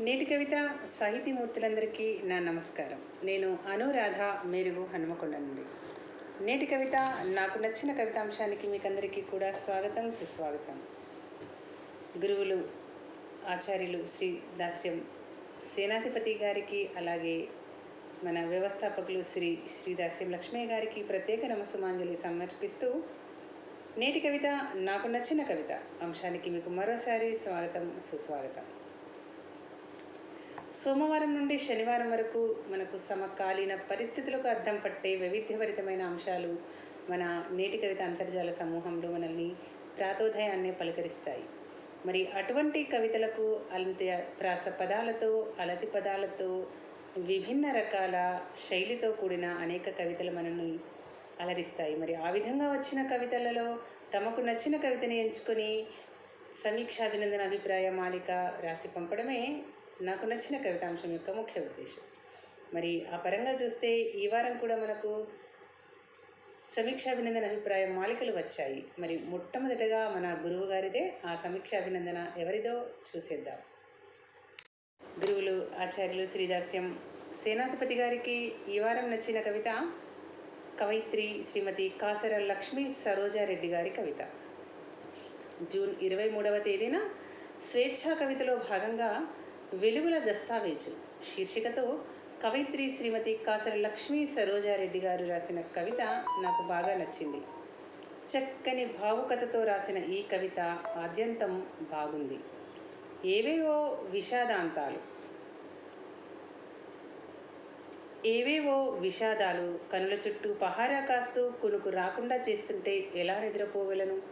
నేటి కవిత సాహితీమూర్తులందరికీ నా నమస్కారం. నేను అనురాధ మేరుగు హనుమకొండ నుండి. నేటి కవిత నాకు నచ్చిన కవితాంశానికి మీకందరికీ కూడా స్వాగతం సుస్వాగతం. గురువులు ఆచార్యులు శ్రీ దాస్యం సేనాధిపతి గారికి అలాగే మన వ్యవస్థాపకులు శ్రీ శ్రీ దాస్యం లక్ష్మయ్య గారికి ప్రత్యేక నమస్సమాంజలి సమర్పిస్తూ నేటి కవిత నాకు నచ్చిన కవిత అంశానికి మీకు మరోసారి స్వాగతం సుస్వాగతం. సోమవారం నుండి శనివారం వరకు మనకు సమకాలీన పరిస్థితులకు అద్దం పట్టే వైవిధ్యభరితమైన అంశాలు మన నేటి కవిత అంతర్జాల సమూహంలో మనల్ని ప్రాతోదయాన్ని పలకరిస్తాయి. మరి అటువంటి కవితలకు అలంత్య ప్రాస పదాలతో అలతి పదాలతో విభిన్న రకాల శైలితో కూడిన అనేక కవితలు మనల్ని అలరిస్తాయి. మరి ఆ విధంగా వచ్చిన కవితలలో తమకు నచ్చిన కవితని ఎంచుకొని సమీక్ష అభినందన అభిప్రాయ మాలిక రాసి పంపడమే నాకు నచ్చిన కవితాంశం యొక్క ముఖ్య ఉద్దేశం. మరి ఆ పరంగా చూస్తే ఈ వారం కూడా మనకు సమీక్షాభినందన అభిప్రాయం మాలికలు వచ్చాయి. మరి మొట్టమొదటగా మన గురువు గారిదే ఆ సమీక్షాభినందన ఎవరిదో చూసేద్దాం. గురువులు ఆచార్యులు శ్రీదాస్యం సేనాధిపతి గారికి ఈ వారం నచ్చిన కవిత కవయిత్రి శ్రీమతి కాసర లక్ష్మీ సరోజారెడ్డి గారి కవిత. జూన్ ఇరవై మూడవ తేదీన స్వేచ్ఛా కవితలో భాగంగా వెలుగుల దస్తావేజు. శీర్షికతో కవయిత్రి శ్రీమతి కాసర లక్ష్మీ సరోజారెడ్డి గారు రాసిన కవిత నాకు బాగా నచ్చింది. చక్కని భావుకతతో రాసిన ఈ కవిత ఆద్యంతం బాగుంది. ఏవేవో విషాదాంతాలు. ఏవేవో విషాదాలు కనుల చుట్టూ పహారా కాస్తూ కునుకు రాకుండా చేస్తుంటే ఎలా నిద్రపోగలను?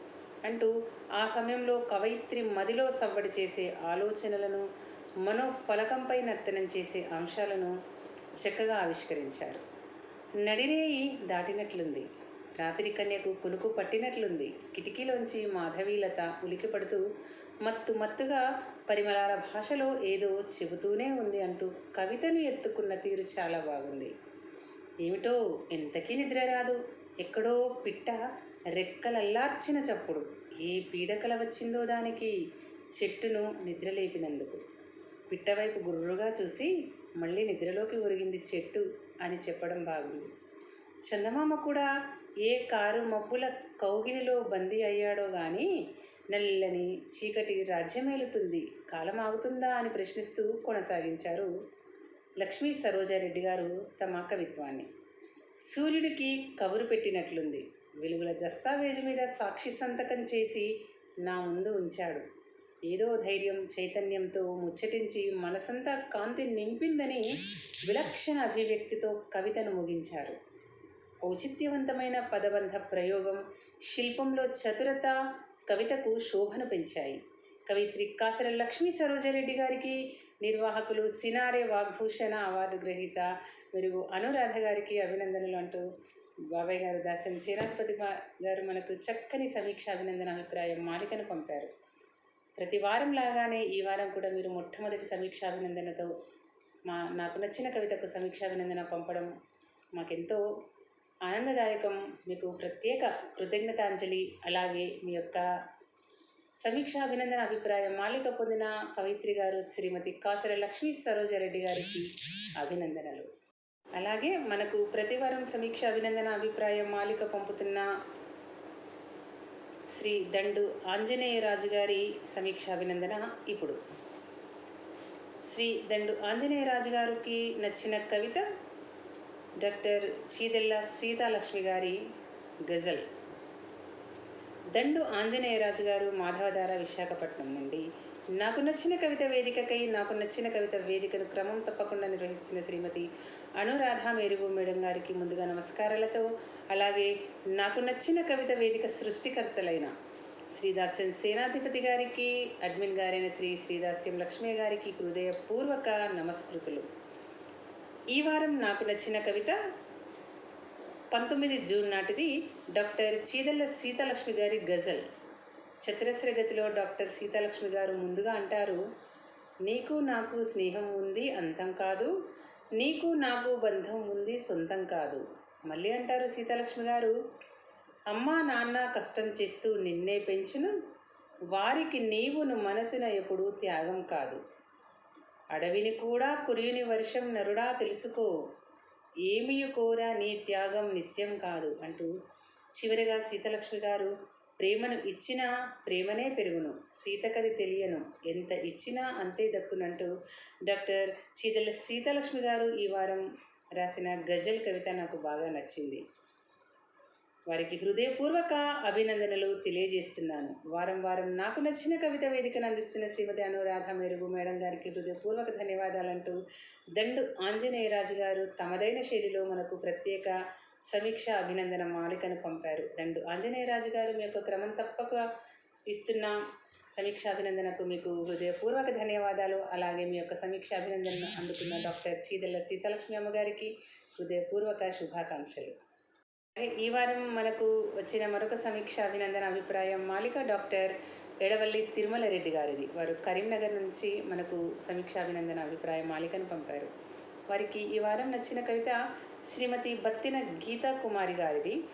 అంటూ ఆ సమయంలో కవయిత్రి మదిలో సవ్వడి చేసే ఆలోచనలను మనోఫలకంపై నర్తనం చేసే అంశాలను చక్కగా ఆవిష్కరించారు. నడిరేయి దాటినట్లుంది. రాత్రి కన్యకు కునుకు పట్టినట్లుంది. కిటికీలోంచి మాధవీలత ఉలికిపడుతూ మత్తు మత్తుగా పరిమళాల భాషలో ఏదో చెబుతూనే ఉంది అంటూ కవితను ఎత్తుకున్న తీరు చాలా బాగుంది. ఏమిటో ఎంతకీ నిద్ర రాదు. ఎక్కడో పిట్ట రెక్కలల్లార్చిన చప్పుడు. ఏ పీడకల వచ్చిందో దానికి. చెట్టును నిద్రలేపినందుకు. పిట్టవైపు గుర్రుగా చూసి మళ్ళీ నిద్రలోకి ఒరిగింది చెట్టు అని చెప్పడం బాగుంది. చందమామ కూడా ఏ కారు మబ్బుల కౌగిలిలో బందీ అయ్యాడో గాని నల్లని చీకటి రాజ్యమేలుతుంది కాలం ఆగుతుందా అని ప్రశ్నిస్తూ కొనసాగించారు లక్ష్మీ సరోజారెడ్డి గారు తమ కవిత్వాన్ని. సూర్యుడికి కబురు పెట్టినట్లుంది. వెలుగుల దస్తావేజు మీద సాక్షి సంతకం చేసి నా ముందు ఉంచాడు. ఏదో ధైర్యం చైతన్యంతో ముచ్చటించి మనసంతా కాంతి నింపిందని విలక్షణ అభివ్యక్తితో కవితను ముగించారు. ఔచిత్యవంతమైన పదబంధ ప్రయోగం శిల్పంలో చతురత కవితకు శోభను పెంచాయి. కవిత్రి కాసర లక్ష్మీ సరోజారెడ్డి గారికి నిర్వాహకులు సినారే వాగ్భూషణ అవార్డు గ్రహీత మెరుగు అనురాధ గారికి అభినందనలు అంటూ బాబాయ్ గారు దాసన్ సేనాధిపతి గారు మనకు చక్కని సమీక్ష అభినందన అభిప్రాయం మాలికను పంపారు. ప్రతి వారం లాగానే ఈ వారం కూడా మీరు మొట్టమొదటి సమీక్షాభినందనతో మా నాకు నచ్చిన కవితకు సమీక్షాభినందన పంపడం మాకెంతో ఆనందదాయకం. మీకు ప్రత్యేక కృతజ్ఞతాంజలి. అలాగే మీ యొక్క సమీక్షాభినందన అభిప్రాయం మాలిక పొందిన కవిత్రి గారు శ్రీమతి కాసర లక్ష్మీ సరోజారెడ్డి గారికి అభినందనలు. అలాగే మనకు ప్రతి వారం సమీక్ష అభినందన అభిప్రాయం మాలిక పంపుతున్న శ్రీ దండు ఆంజనేయరాజు గారి సమీక్ష అభినందన ఇప్పుడు. శ్రీ దండు ఆంజనేయరాజు గారికి నచ్చిన కవిత డాక్టర్ చీదెళ్ళ సీతాలక్ష్మి గారి గజల్. దండు ఆంజనేయరాజు గారు మాధవధార విశాఖపట్నం నుండి నాకు నచ్చిన కవిత వేదికకై నాకు నచ్చిన కవిత వేదికను క్రమం తప్పకుండా నిర్వహిస్తున్న శ్రీమతి అనురాధ మేరుగు మేడం గారికి ముందుగా నమస్కారాలతో అలాగే నాకు నచ్చిన కవిత వేదిక సృష్టికర్తలైన శ్రీదాస్యం సేనాధిపతి గారికి అడ్మిన్ గారైన శ్రీ శ్రీదాస్యం లక్ష్మీ గారికి హృదయపూర్వక నమస్కృతులు. ఈ వారం నాకు నచ్చిన కవిత పంతొమ్మిది జూన్ నాటిది డాక్టర్ చీదల్ల సీతలక్ష్మి గారి గజల్. చతురస్ర గతిలో డాక్టర్ సీతాలక్ష్మి గారు ముందుగా అంటారు నీకు నాకు స్నేహం ఉంది అంతం కాదు నీకు నాకు బంధం ఉంది సొంతం కాదు. మళ్ళీ అంటారు సీతాలక్ష్మి గారు అమ్మా నాన్న కష్టం చేస్తూ నిన్నే పెంచును వారికి నీవును మనసున ఎప్పుడు త్యాగం కాదు. అడవిని కూడా కురియుని వర్షం నరుడా తెలుసుకో ఏమియు కోరా నీ త్యాగం నిత్యం కాదు అంటూ చివరిగా సీతలక్ష్మి గారు ప్రేమను ఇచ్చినా ప్రేమనే పెరుగును. సీతకది తెలియను. ఎంత ఇచ్చినా అంతే దక్కునంటూ డాక్టర్ చీదల సీతలక్ష్మి గారు ఈ వారం రాసిన గజల్ కవిత నాకు బాగా నచ్చింది. వారికి హృదయపూర్వక అభినందనలు తెలియజేస్తున్నాను. వారం వారం నాకు నచ్చిన కవిత వేదికను అందిస్తున్న శ్రీమతి అనురాధ మెరుగు మేడం గారికి హృదయపూర్వక ధన్యవాదాలంటూ దండు ఆంజనేయరాజు గారు తమదైన శైలిలో మనకు ప్రత్యేక సమీక్ష అభినందన మాలికను పంపారు. దండు ఆంజనేయరాజు గారు మీ యొక్క క్రమం తప్పక ఇస్తున్న సమీక్ష అభినందనకు మీకు హృదయపూర్వక ధన్యవాదాలు. అలాగే మీ యొక్క సమీక్ష అభినందనను అందుకున్న డాక్టర్ చీదల్ల సీతాలక్ష్మి అమ్మగారికి హృదయపూర్వక శుభాకాంక్షలు. ఈ వారం మనకు వచ్చిన మరొక సమీక్ష అభినందన అభిప్రాయం మాలిక డాక్టర్ ఎడవల్లి తిరుమల రెడ్డి గారిది. వారు కరీంనగర్ నుంచి మనకు సమీక్ష అభినందన అభిప్రాయం మాలికను పంపారు. వారికి ఈ వారం నచ్చిన కవిత శ్రీమతి బత్తిన గీతా కుమారి గారిది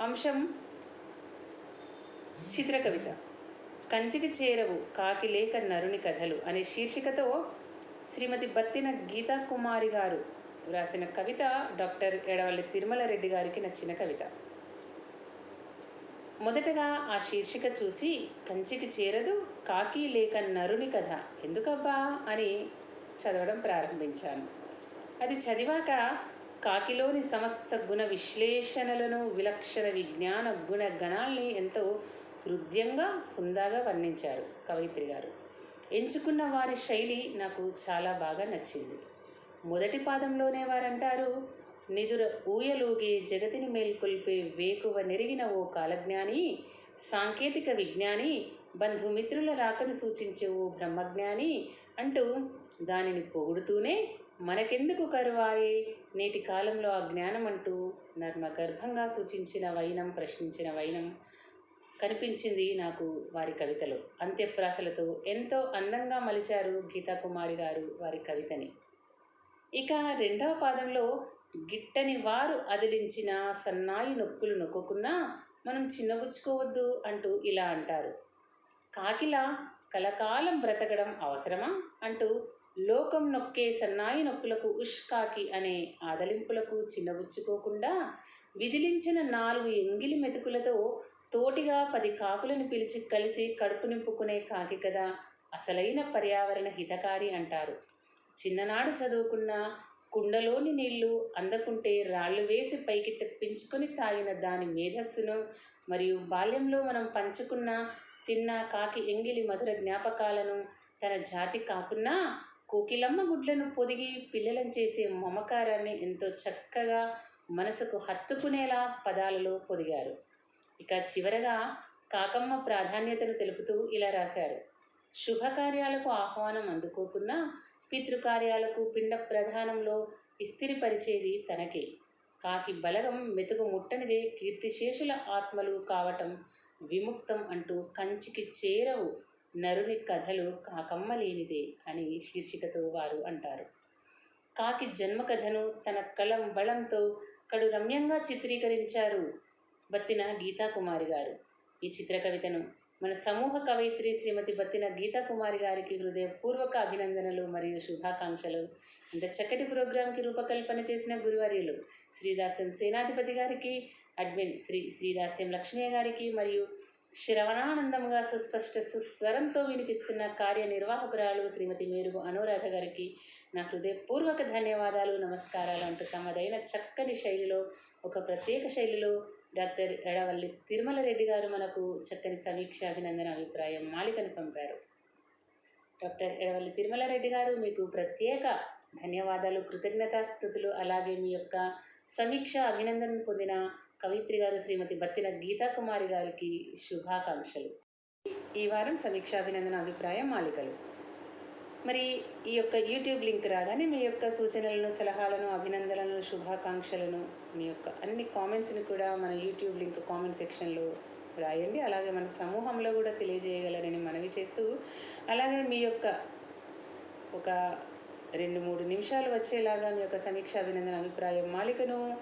అంశం చిత్రకవిత కంచికి చేరవు కాకి లేక నరుని కథలు అనే శీర్షికతో శ్రీమతి బత్తిన గీతా కుమారి గారు వ్రాసిన కవిత డాక్టర్ ఎడవల్లి తిరుమల రెడ్డి గారికి నచ్చిన కవిత. మొదటగా ఆ శీర్షిక చూసి కంచికి చేరదు కాకి లేక నరుని కథ ఎందుకబ్బా అని చదవడం ప్రారంభించాను. అది చదివాక కాకిలోని సమస్త గుణ విశ్లేషణలను విలక్షణ విజ్ఞాన గుణ గణాల్ని ఎంతో హృద్యంగా హుందాగా వర్ణించారు కవయిత్రి గారు. ఎంచుకున్న వారి శైలి నాకు చాలా బాగా నచ్చింది. మొదటి పాదంలోనే వారంటారు నిదుర ఊయలూగే జగతిని మేల్కొల్పే వేకువ నెరిగిన ఓ కాలజ్ఞాని సాంకేతిక విజ్ఞాని బంధుమిత్రుల రాకను సూచించే ఓ బ్రహ్మజ్ఞాని అంటూ దానిని పొగుడుతూనే మనకెందుకు కరువాయే? నేటి కాలంలో ఆ జ్ఞానం అంటూ నర్మగర్భంగా సూచించిన వైనం ప్రశ్నించిన వైనం కనిపించింది నాకు వారి కవితలో. అంత్యప్రాసలతో ఎంతో అందంగా మలిచారు గీతాకుమారి గారు వారి కవితని. ఇక రెండవ పాదంలో గిట్టని వారు అదిలించిన సన్నాయి నొక్కులు నొక్కుకున్నా మనం చిన్నబుచ్చుకోవద్దు అంటూ ఇలా అంటారు. కాకిలా కలకాలం బ్రతకడం అవసరమా అంటూ లోకం నొక్కే సన్నాయి నొక్కులకు ఉష్ కాకి అనే ఆదలింపులకు చిన్నబుచ్చుకోకుండా విదిలించిన నాలుగు ఎంగిలి మెతుకులతో తోటిగా పది కాకులను పిలిచి కలిసి కడుపు నింపుకునే కాకి కదా అసలైన పర్యావరణ హితకారి అంటారు. చిన్ననాడు చదువుకున్న కుండలోని నీళ్ళు అందకుంటే రాళ్ళు వేసి పైకి తెప్పించుకొని తాగిన దాని మేధస్సును మరియు బాల్యంలో మనం పంచుకున్న తిన్న కాకి ఎంగిలి మధుర జ్ఞాపకాలను తన జాతి కాకున్నా కోకిలమ్మ గుడ్లను పొదిగి పిల్లలను చేసే మమకారాన్ని ఎంతో చక్కగా మనసుకు హత్తుకునేలా పదాలలో పొదిగారు. ఇక చివరగా కాకమ్మ ప్రాధాన్యతను తెలుపుతూ ఇలా రాశారు. శుభకార్యాలకు ఆహ్వానం అందుకోకున్నా పితృకార్యాలకు పిండ ప్రధానంలో ఇస్తిరిపరిచేది తనకే. కాకి బలగం మెతుకు ముట్టనిదే కీర్తిశేషుల ఆత్మలు కావటం విముక్తం అంటూ కంచికి చేరవు నరుని కథలు కాకమ్మ లేనిదే అని శీర్షికతో వారు అంటారు. కాకి జన్మ కథను తన కలం బలంతో కడు రమ్యంగా చిత్రీకరించారు బత్తిన గీతాకుమారి గారు. ఈ చిత్ర కవితను మన సమూహ కవయిత్రి శ్రీమతి బత్తిన గీతాకుమారి గారికి హృదయపూర్వక అభినందనలు మరియు శుభాకాంక్షలు. ఇంత చక్కటి ప్రోగ్రాంకి రూపకల్పన చేసిన గురువర్యులు శ్రీదాస్యం సేనాధిపతి గారికి అడ్మిన్ శ్రీ శ్రీదాస్యం లక్ష్మయ్య గారికి మరియు శ్రవణానందంగా సుస్పష్ట సుస్వరంతో వినిపిస్తున్న కార్యనిర్వాహకురాలు శ్రీమతి మేరుగు అనురాధ గారికి నా హృదయపూర్వక ధన్యవాదాలు నమస్కారాలు అంటూ తమదైన చక్కని శైలిలో ఒక ప్రత్యేక శైలిలో డాక్టర్ ఎడవల్లి తిరుమల రెడ్డి గారు మనకు చక్కని సమీక్ష అభినందన అభిప్రాయం మాలికను పంపారు. డాక్టర్ ఎడవల్లి తిరుమల రెడ్డి గారు మీకు ప్రత్యేక ధన్యవాదాలు కృతజ్ఞతాస్థుతులు అలాగే మీ యొక్క సమీక్ష అభినందన పొందిన కవిత్రి గారు శ్రీమతి బత్తిన గీతాకుమారి గారికి శుభాకాంక్షలు. ఈ వారం సమీక్షాభినందన అభిప్రాయం మాలికలు. మరి ఈ యొక్క యూట్యూబ్ లింక్ రాగానే మీ యొక్క సూచనలను సలహాలను అభినందనలను శుభాకాంక్షలను మీ యొక్క అన్ని కామెంట్స్ని కూడా మన యూట్యూబ్ లింక్ కామెంట్ సెక్షన్లో రాయండి. అలాగే మన సమూహంలో కూడా తెలియజేయగలరని మనవి చేస్తూ అలాగే మీ యొక్క ఒక రెండు మూడు నిమిషాలు వచ్చేలాగా మీ యొక్క సమీక్ష అభినందన అభిప్రాయం మాలికను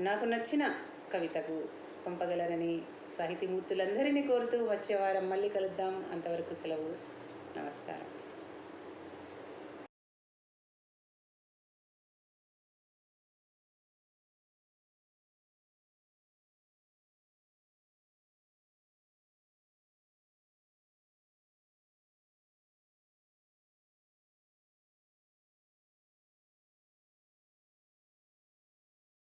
నాకు నచ్చిన కవితకు పంపగలరని సాహితీమూర్తులందరినీ కోరుతూ వచ్చే వారం మళ్ళీ కలుద్దాం. అంతవరకు సెలవు. నమస్కారం.